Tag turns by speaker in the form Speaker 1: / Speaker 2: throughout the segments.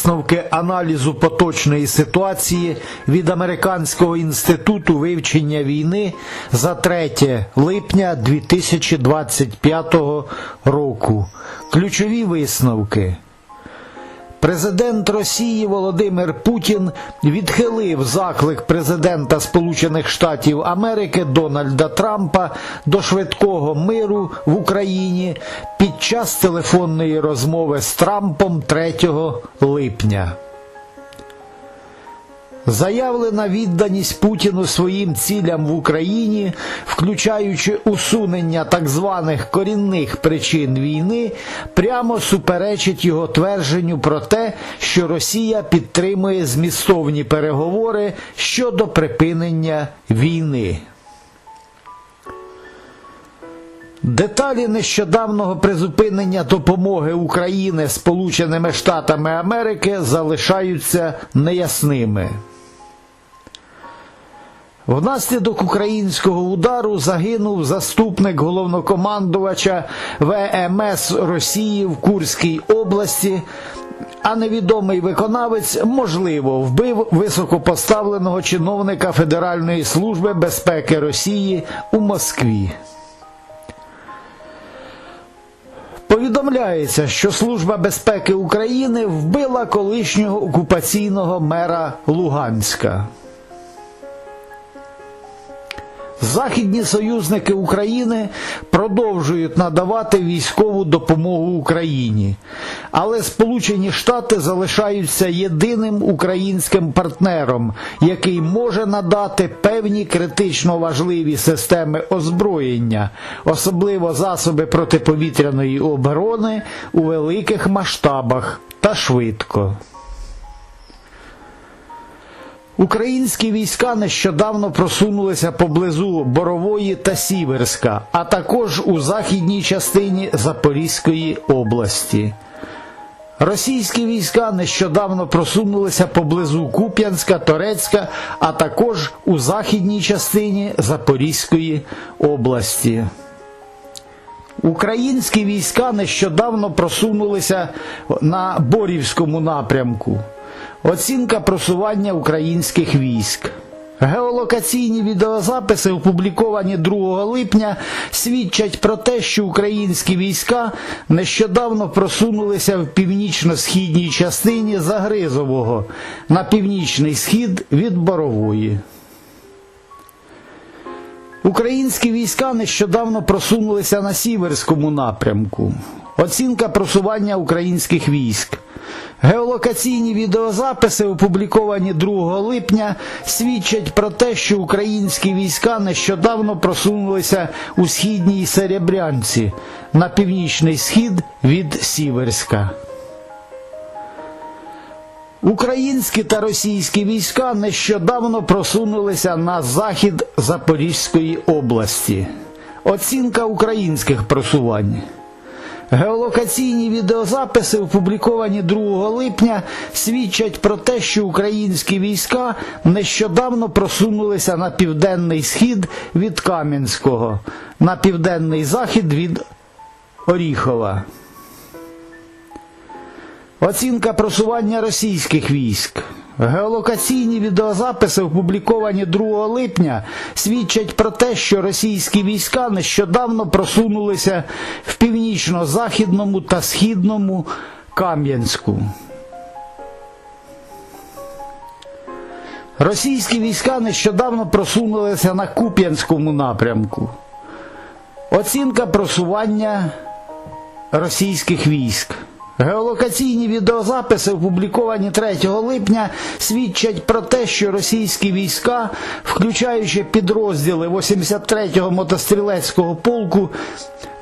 Speaker 1: висновки аналізу поточної ситуації від Американського інституту вивчення війни за 3 липня 2025 року. Ключові висновки. Президент Росії Володимир Путін відхилив заклик президента Сполучених Штатів Америки Дональда Трампа до швидкого миру в Україні під час телефонної розмови з Трампом 3 липня. Заявлена відданість Путіну своїм цілям в Україні, включаючи усунення так званих корінних причин війни, прямо суперечить його твердженню про те, що Росія підтримує змістовні переговори щодо припинення війни. Деталі нещодавнього призупинення допомоги України Сполученими Штатами Америки залишаються неясними. Внаслідок українського удару загинув заступник головнокомандувача ВМС Росії в Курській області, а невідомий виконавець, можливо, вбив високопоставленого чиновника Федеральної служби безпеки Росії у Москві. Повідомляється, що Служба безпеки України вбила колишнього окупаційного мера Луганська. Західні союзники України продовжують надавати військову допомогу Україні, але Сполучені Штати залишаються єдиним українським партнером, який може надати певні критично важливі системи озброєння, особливо засоби протиповітряної оборони у великих масштабах та швидко. Українські війська нещодавно просунулися поблизу Борової та Сіверська, а також у західній частині Запорізької області. Російські війська нещодавно просунулися поблизу Куп'янська, Торецька, а також у західній частині Запорізької області. Українські війська нещодавно просунулися на Борівському напрямку. Оцінка просування українських військ. Геолокаційні відеозаписи, опубліковані 2 липня, свідчать про те, що українські війська нещодавно просунулися в північно-східній частині Загризового на північний схід від Борової. Українські війська нещодавно просунулися на Сіверському напрямку. Оцінка просування українських військ. Геолокаційні відеозаписи, опубліковані 2 липня, свідчать про те, що українські війська нещодавно просунулися у східній Серебрянці на північний схід від Сіверська. Українські та російські війська нещодавно просунулися на захід Запорізької області. Оцінка українських просувань. Геолокаційні відеозаписи, опубліковані 2 липня, свідчать про те, що українські війська нещодавно просунулися на південний схід від Кам'янського, на південний захід від Оріхова. Оцінка просування російських військ. Геолокаційні відеозаписи, опубліковані 2 липня, свідчать про те, що російські війська нещодавно просунулися в північно-західному та східному Кам'янську. Російські війська нещодавно просунулися на Куп'янському напрямку. Оцінка просування російських військ. Геолокаційні відеозаписи, опубліковані 3 липня, свідчать про те, що російські війська, включаючи підрозділи 83-го мотострілецького полку,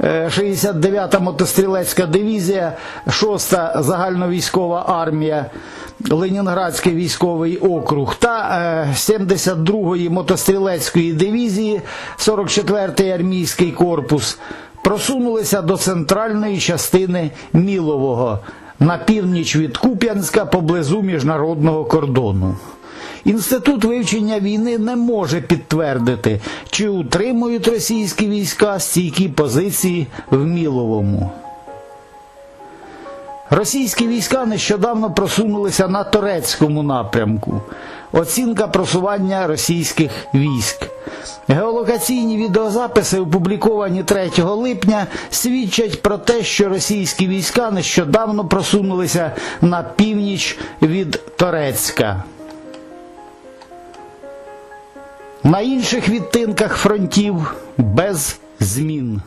Speaker 1: 69-та мотострілецька дивізія, 6-та загальновійськова армія, Ленінградський військовий округ та 72-ї мотострілецької дивізії, 44-й армійський корпус просунулися до центральної частини Мілового на північ від Куп'янська поблизу міжнародного кордону. Інститут вивчення війни не може підтвердити, чи утримують російські війська стійкі позиції в Міловому. Російські війська нещодавно просунулися на турецькому напрямку. Оцінка просування російських військ. Геолокаційні відеозаписи, опубліковані 3 липня, свідчать про те, що російські війська нещодавно просунулися на північ від Торецька. На інших відтинках фронтів без змін.